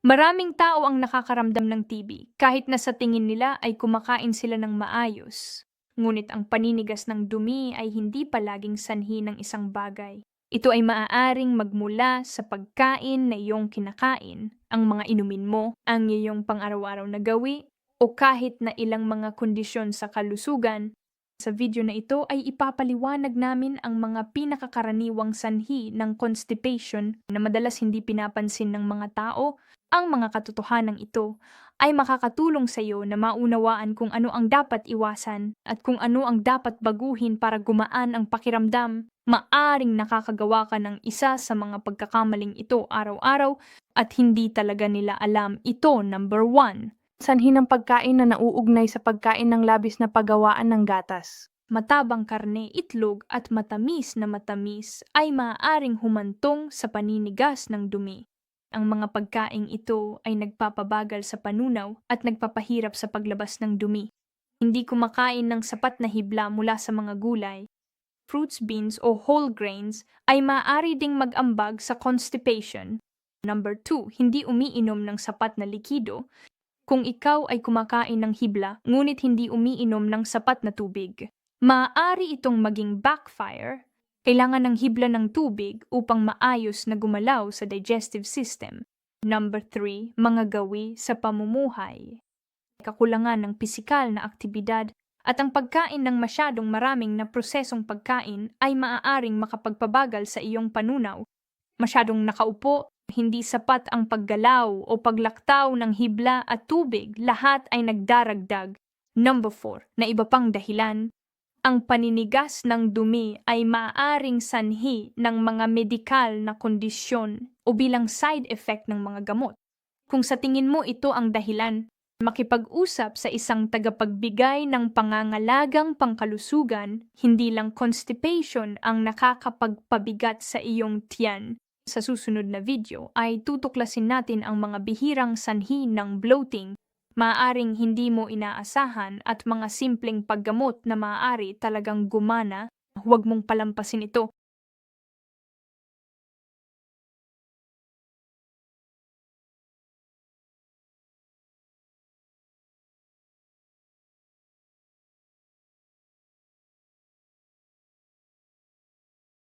Maraming tao ang nakakaramdam ng TB kahit na sa tingin nila ay kumakain sila ng maayos. Ngunit ang paninigas ng dumi ay hindi palaging sanhi ng isang bagay. Ito ay maaaring magmula sa pagkain na iyong kinakain, ang mga inumin mo, ang iyong pang-araw-araw na gawi, o kahit na ilang mga kondisyon sa kalusugan. Sa video na ito ay ipapaliwanag namin ang mga pinakakaraniwang sanhi ng constipation na madalas hindi pinapansin ng mga tao. Ang mga katotohanan ito ay makakatulong sa iyo na maunawaan kung ano ang dapat iwasan at kung ano ang dapat baguhin para gumaan ang pakiramdam. Maaring nakakagawa ka ng isa sa mga pagkakamaling ito araw-araw at hindi talaga nila alam ito number one. Sanhi ng pagkain na nauugnay sa pagkain ng labis na pagawaan ng gatas. Matabang karne, itlog at matamis na matamis ay maaaring humantong sa paninigas ng dumi. Ang mga pagkaing ito ay nagpapabagal sa panunaw at nagpapahirap sa paglabas ng dumi. Hindi kumakain ng sapat na hibla mula sa mga gulay. Fruits, beans o whole grains ay maaari ding mag-ambag sa constipation. Number 2, hindi umiinom ng sapat na likido. Kung ikaw ay kumakain ng hibla ngunit hindi umiinom ng sapat na tubig, maaari itong maging backfire kailangan ng hibla ng tubig upang maayos na gumalaw sa digestive system. Number 3, mga gawi sa pamumuhay. Kakulangan ng pisikal na aktibidad at ang pagkain ng masyadong maraming na prosesong pagkain ay maaaring makapagpabagal sa iyong panunaw. Masyadong nakaupo, hindi sapat ang paggalaw o paglaktaw ng hibla at tubig, lahat ay nagdaragdag. Number 4, na iba pang dahilan, ang paninigas ng dumi ay maaaring sanhi ng mga medikal na kondisyon o bilang side effect ng mga gamot. Kung sa tingin mo ito ang dahilan, makipag-usap sa isang tagapagbigay ng pangangalagang pangkalusugan, hindi lang constipation ang nakakapagpabigat sa iyong tiyan. Sa susunod na video ay tutuklasin natin ang mga bihirang sanhi ng bloating Maaring hindi mo inaasahan at mga simpleng paggamot na maaari talagang gumana, huwag mong palampasin ito.